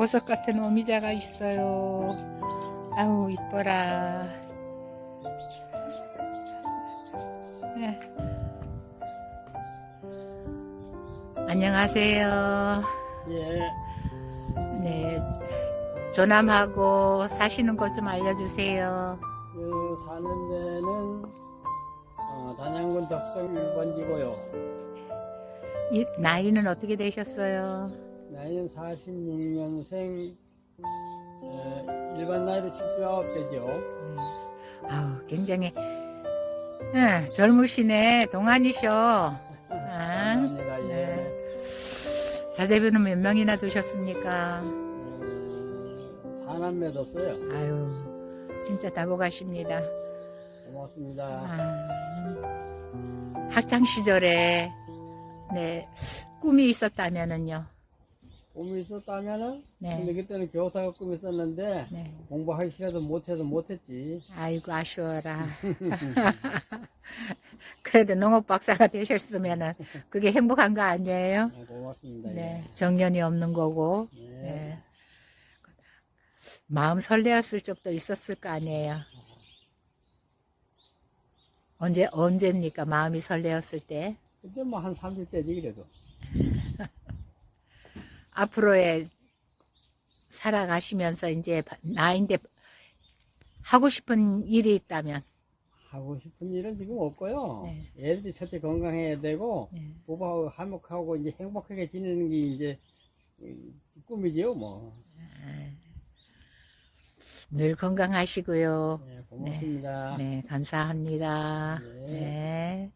보석 같은 오미자가 있어요. 아우 이뻐라. 네. 안녕하세요. 예, 네, 조남하고 사시는 곳좀 알려주세요. 그 사는 데는 어, 단양군 덕성 1번지고요. 이, 나이는 어떻게 되셨어요? 나이는 46년생, 일반 나이로 79대죠. 음, 아우 굉장히 예, 젊으시네 동안이셔. 아, 감사합니다. 예. 네. 자제분은 몇 명이나 두셨습니까? 어, 사남매 뒀어요. 아유 진짜 다보가십니다. 고맙습니다. 아, 학창 시절에 네 꿈이 있었다면은요. 꿈이 있었다면은, 네. 근데 그때는 교사가 꿈이 있었는데, 네. 공부하기 싫어서 못해서 못했지. 아이고 아쉬워라. 그래도 농업 박사가 되셨으면은 그게 행복한 거 아니에요? 네, 고맙습니다. 네, 정년이 없는 거고. 예. 네. 네. 마음 설레었을 적도 있었을 거 아니에요. 언제 언제입니까? 마음이 설레었을 때 그때 뭐 한 30대지 그래도. 앞으로의 살아가시면서 이제 나인데 하고 싶은 일이 있다면 하고 싶은 일은 지금 없고요. 네. 애들이 첫째 건강해야 되고, 네. 부부하고 화목하고 이제 행복하게 지내는 게 이제 음, 꿈이지요, 뭐. 늘 건강하시고요. 네, 고맙습니다. 네, 감사합니다. 네. 네.